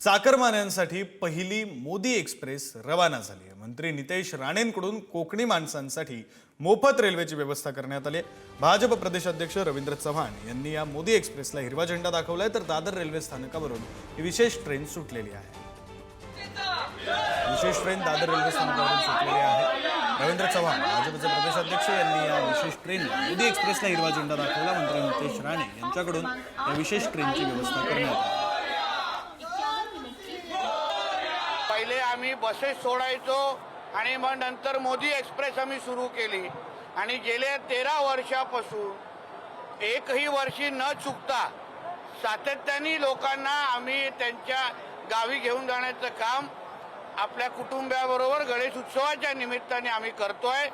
चाकरमान्यांसाठी पहिली मोदी एक्सप्रेस रवाना झाली आहे. मंत्री नितेश राणेंकडून कोकणी माणसांसाठी मोफत रेल्वेची व्यवस्था करण्यात आली आहे. भाजप प्रदेशाध्यक्ष रवींद्र चव्हाण यांनी या मोदी एक्सप्रेसला हिरवा झेंडा दाखवलाय तर दादर रेल्वे स्थानकावरून ही विशेष ट्रेन सुटलेली आहे. विशेष ट्रेन दादर रेल्वे स्थानकावरून सुटलेली आहे. रवींद्र चव्हाण भाजपचे प्रदेशाध्यक्ष यांनी या विशेष ट्रेन मोदी एक्सप्रेसला हिरवा झेंडा दाखवला. मंत्री नितेश राणे यांच्याकडून या विशेष ट्रेनची व्यवस्था करण्यात आली. पहिले आम्ही बसेस सोडायचो आणि मग नंतर मोदी एक्सप्रेस आम्ही सुरू केली. आणि गेल्या तेरा वर्षापासून एकही वर्षी न चुकता सातत्याने लोकांना आम्ही त्यांच्या गावी घेऊन जाण्याचं काम आपल्या कुटुंबाबरोबर गणेश उत्सवाच्या निमित्ताने आम्ही करतोय.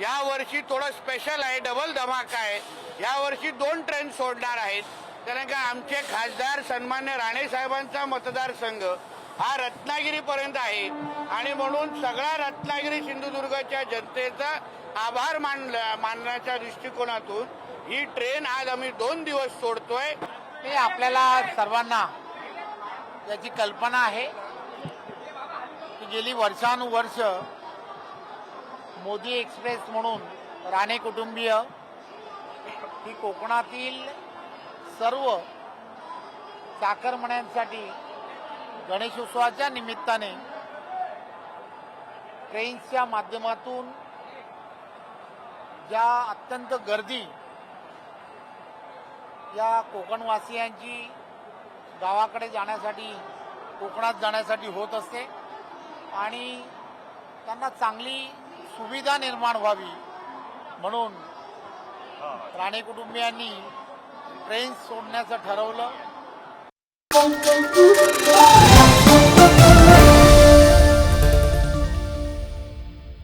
या वर्षी थोडं स्पेशल आहे डबल धमाका आहे. या वर्षी दोन ट्रेन सोडणार आहेत. कारण का आमचे खासदार सन्मान्य राणे साहेबांचा मतदारसंघ हा रत्नागिरीपर्यंत आहे. आणि म्हणून सगळ्या रत्नागिरी सिंधुदुर्गच्या जनतेचा आभार मानला मानण्याच्या दृष्टिकोनातून ही ट्रेन आज आम्ही दोन दिवस सोडतोय. ते आपल्याला सर्वांना याची कल्पना आहे की गेली वर्षानुवर्ष मोदी एक्सप्रेस म्हणून राणे कुटुंबीय ही कोकणातील सर्व चाकरमण्यांसाठी गणेशोत्सवाच्या निमित्ताने ट्रेन्सच्या माध्यमातून ज्या अत्यंत गर्दी या कोकणवासियांची गावाकडे जाण्यासाठी कोकणात जाण्यासाठी होत असते आणि त्यांना चांगली सुविधा निर्माण व्हावी म्हणून राणे कुटुंबियांनी ट्रेन सोडण्याचं ठरवलं.